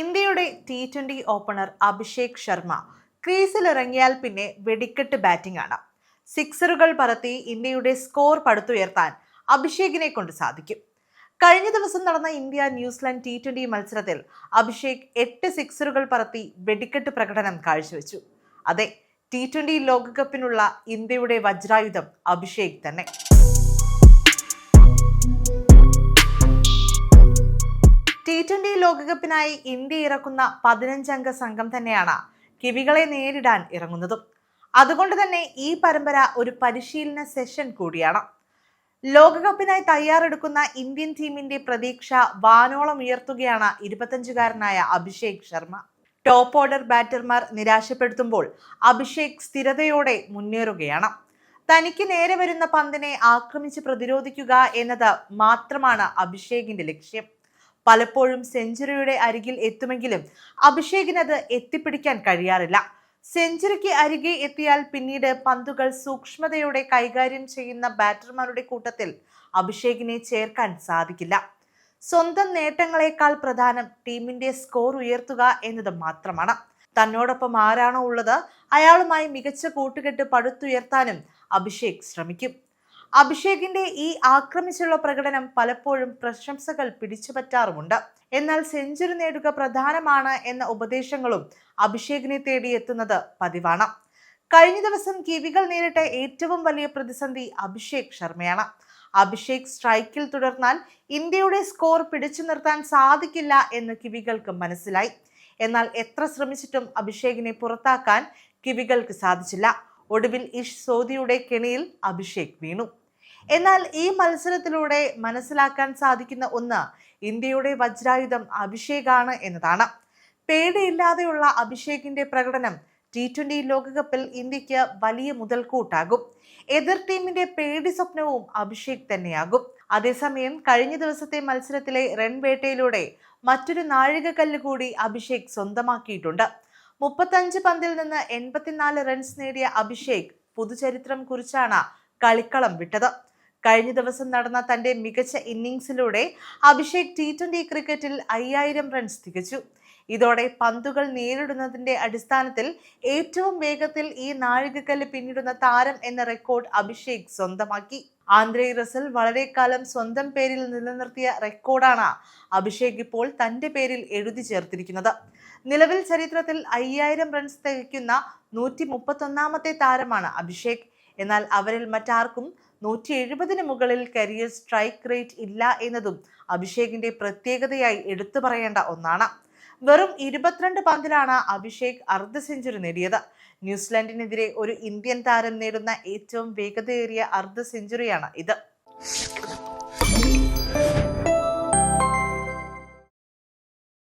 ഇന്ത്യയുടെ T twenty opener Abhishek Sharma ക്രീസിലിറങ്ങിയാൽ പിന്നെ വെടിക്കെട്ട് ബാറ്റിംഗ് ആണ്. സിക്സറുകൾ പറത്തി ഇന്ത്യയുടെ സ്കോർ പടുത്തുയർത്താൻ അഭിഷേകിനെ കൊണ്ട് സാധിക്കും. കഴിഞ്ഞ ദിവസം നടന്ന ഇന്ത്യ ന്യൂസിലാൻഡ് ടി ട്വന്റി മത്സരത്തിൽ അഭിഷേക് എട്ട് സിക്സറുകൾ പറത്തി വെടിക്കെട്ട് പ്രകടനം കാഴ്ചവെച്ചു. അതെ ടി ട്വന്റി ലോകകപ്പിനുള്ള ഇന്ത്യയുടെ വജ്രായുധം അഭിഷേക് തന്നെ. ലോകകപ്പിനായി ഇന്ത്യ ഇറക്കുന്ന പതിനഞ്ചംഗ സംഘം തന്നെയാണ് കിവികളെ നേരിടാൻ ഇറങ്ങുന്നതും. അതുകൊണ്ട് തന്നെ ഈ പരമ്പര ഒരു പരിശീലന സെഷൻ കൂടിയാണ്. ലോകകപ്പിനായി തയ്യാറെടുക്കുന്ന ഇന്ത്യൻ ടീമിന്റെ പ്രതീക്ഷ വാനോളം ഉയർത്തുകയാണ് ഇരുപത്തഞ്ചുകാരനായ അഭിഷേക് ശർമ്മ. ടോപ്പ് ഓർഡർ ബാറ്റർമാർ നിരാശപ്പെടുത്തുമ്പോൾ അഭിഷേക് സ്ഥിരതയോടെ മുന്നേറുകയാണ്. തനിക്ക് നേരെ വരുന്ന പന്തിനെ ആക്രമിച്ച് പ്രതിരോധിക്കുക എന്നത് മാത്രമാണ് അഭിഷേകിന്റെ ലക്ഷ്യം. പലപ്പോഴും സെഞ്ചുറിയുടെ അരികിൽ എത്തുമെങ്കിലും അഭിഷേകിന് അത് എത്തിപ്പിടിക്കാൻ കഴിയാറില്ല. സെഞ്ചുറിക്ക് അരികെ എത്തിയാൽ പിന്നീട് പന്തുകൾ സൂക്ഷ്മതയോടെ കൈകാര്യം ചെയ്യുന്ന ബാറ്റർമാരുടെ കൂട്ടത്തിൽ അഭിഷേകിനെ ചേർക്കാൻ സാധിക്കില്ല. സ്വന്തം നേട്ടങ്ങളെക്കാൾ പ്രധാനം ടീമിന്റെ സ്കോർ ഉയർത്തുക എന്നത് മാത്രമാണ്. തന്നോടൊപ്പം ആരാണോ ഉള്ളത് അയാളുമായി മികച്ച കൂട്ടുകെട്ട് പടുത്തുയർത്താനും അഭിഷേക് ശ്രമിക്കും. അഭിഷേകിന്റെ ഈ ആക്രമിച്ചുള്ള പ്രകടനം പലപ്പോഴും പ്രശംസകൾ പിടിച്ചുപറ്റാറുമുണ്ട്. എന്നാൽ സെഞ്ചുറി നേടുക പ്രധാനമാണ് എന്ന ഉപദേശങ്ങളും അഭിഷേകിനെ തേടി എത്തുന്നത് പതിവാണ്. കഴിഞ്ഞ ദിവസം കിവികൾ നേരിട്ട ഏറ്റവും വലിയ പ്രതിസന്ധി അഭിഷേക് ശർമ്മയാണ്. അഭിഷേക് സ്ട്രൈക്കിൽ തുടർന്നാൽ ഇന്ത്യയുടെ സ്കോർ പിടിച്ചു നിർത്താൻ സാധിക്കില്ല എന്ന് കിവികൾക്ക് മനസ്സിലായി. എന്നാൽ എത്ര ശ്രമിച്ചിട്ടും അഭിഷേകിനെ പുറത്താക്കാൻ കിവികൾക്ക് സാധിച്ചില്ല. ഒടുവിൽ ഇഷ് സോദിയുടെ കെണിയിൽ അഭിഷേക് വീണു. എന്നാൽ ഈ മത്സരത്തിലൂടെ മനസ്സിലാക്കാൻ സാധിക്കുന്ന ഒന്ന് ഇന്ത്യയുടെ വജ്രായുധം അഭിഷേകാണ് എന്നതാണ്. പേടിയില്ലാതെയുള്ള അഭിഷേകിന്റെ പ്രകടനം ടി ട്വന്റി ലോകകപ്പിൽ ഇന്ത്യയ്ക്ക് വലിയ മുതൽക്കൂട്ടാകും. എതിർ ടീമിന്റെ പേടി സ്വപ്നവും അഭിഷേക് തന്നെയാകും. അതേസമയം കഴിഞ്ഞ ദിവസത്തെ മത്സരത്തിലെ റൺ വേട്ടയിലൂടെ മറ്റൊരു നാഴികക്കല്ല് കൂടി അഭിഷേക് സ്വന്തമാക്കിയിട്ടുണ്ട്. മുപ്പത്തഞ്ച് പന്തിൽ നിന്ന് എൺപത്തിനാല് റൺസ് നേടിയ അഭിഷേക് പുതുചരിത്രം കുറിച്ചാണ് കളിക്കളം വിട്ടത്. കഴിഞ്ഞ ദിവസം നടന്ന തന്റെ മികച്ച ഇന്നിംഗ്സിലൂടെ അഭിഷേക് ടി ട്വന്റി ക്രിക്കറ്റിൽ അയ്യായിരം റൺസ് തികച്ചു. ഇതോടെ പന്തുകൾ നേരിടുന്നതിന്റെ അടിസ്ഥാനത്തിൽ ഏറ്റവും വേഗത്തിൽ ഈ നാഴികക്കല്ല് പിന്നിടുന്ന താരം എന്ന റെക്കോർഡ് അഭിഷേക് സ്വന്തമാക്കി. ആന്ധ്രേ റസൽ വളരെ കാലം സ്വന്തം പേരിൽ നിലനിർത്തിയ റെക്കോർഡാണ് അഭിഷേക് ഇപ്പോൾ തന്റെ പേരിൽ എഴുതി ചേർത്തിരിക്കുന്നത്. നിലവിൽ ചരിത്രത്തിൽ അയ്യായിരം റൺസ് തികയ്ക്കുന്ന നൂറ്റി മുപ്പത്തൊന്നാമത്തെ താരമാണ് അഭിഷേക്. എന്നാൽ അവരിൽ മറ്റാർക്കും നൂറ്റി എഴുപതിന് മുകളിൽ കരിയർ സ്ട്രൈക്ക് റേറ്റ് ഇല്ല എന്നതും അഭിഷേകിന്റെ പ്രത്യേകതയായി എടുത്തു പറയേണ്ട ഒന്നാണ്. വെറും ഇരുപത്തിരണ്ട് പന്തിലാണ് അഭിഷേക് അർദ്ധ സെഞ്ചുറി നേടിയത്. ന്യൂസിലാൻഡിനെതിരെ ഒരു ഇന്ത്യൻ താരം നേടുന്ന ഏറ്റവും വേഗതയേറിയ അർദ്ധ സെഞ്ചുറിയാണ് ഇത്.